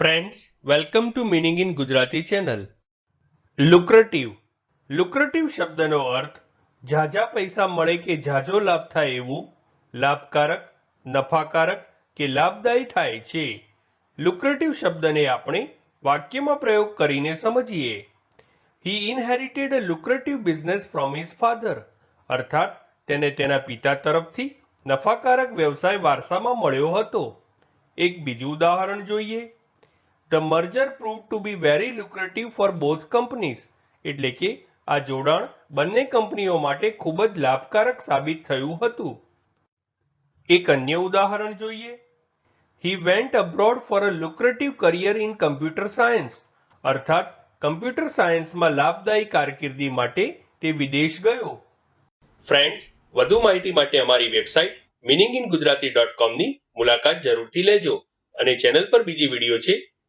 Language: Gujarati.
Friends welcome to meaning in Gujarati channel lucrative lucrative શબ્દનો અર્થ, ઝાઝા પૈસા મળે કે ઝાઝો લાભ થાય એવું, લાભકારક, નફાકારક કે લાભદાયી થાય છે. લુક્રેટિવ શબ્દને આપણે વાક્યમાં પ્રયોગ કરીને સમજીએ. He inherited a lucrative business from his father અર્થાત, તેને તેના પિતા તરફથી નફાકારક વ્યવસાય વારસામાં મળ્યો હતો. એક બીજું ઉદાહરણ જોઈએ. The merger prove to be very lucrative for both companies એટલે કે, આ જોડાણ બંને કંપનીઓ માટે ખૂબ જ લાભકારક સાબિત થયું હતું. એક અન્ય ઉદાહરણ જોઈએ. He went abroad for a lucrative career in computer science અર્થાત કમ્પ્યુટર સાયન્સમાં લાભદાયી કારકિર્દી માટે તે વિદેશ ગયો. ફ્રેન્ડ્સ વધુ માહિતી માટે અમારી website meaning in Gujarati dot કોમની મુલાકાત જરૂરથી લેજો અને ચેનલ પર બીજી વીડિયો છે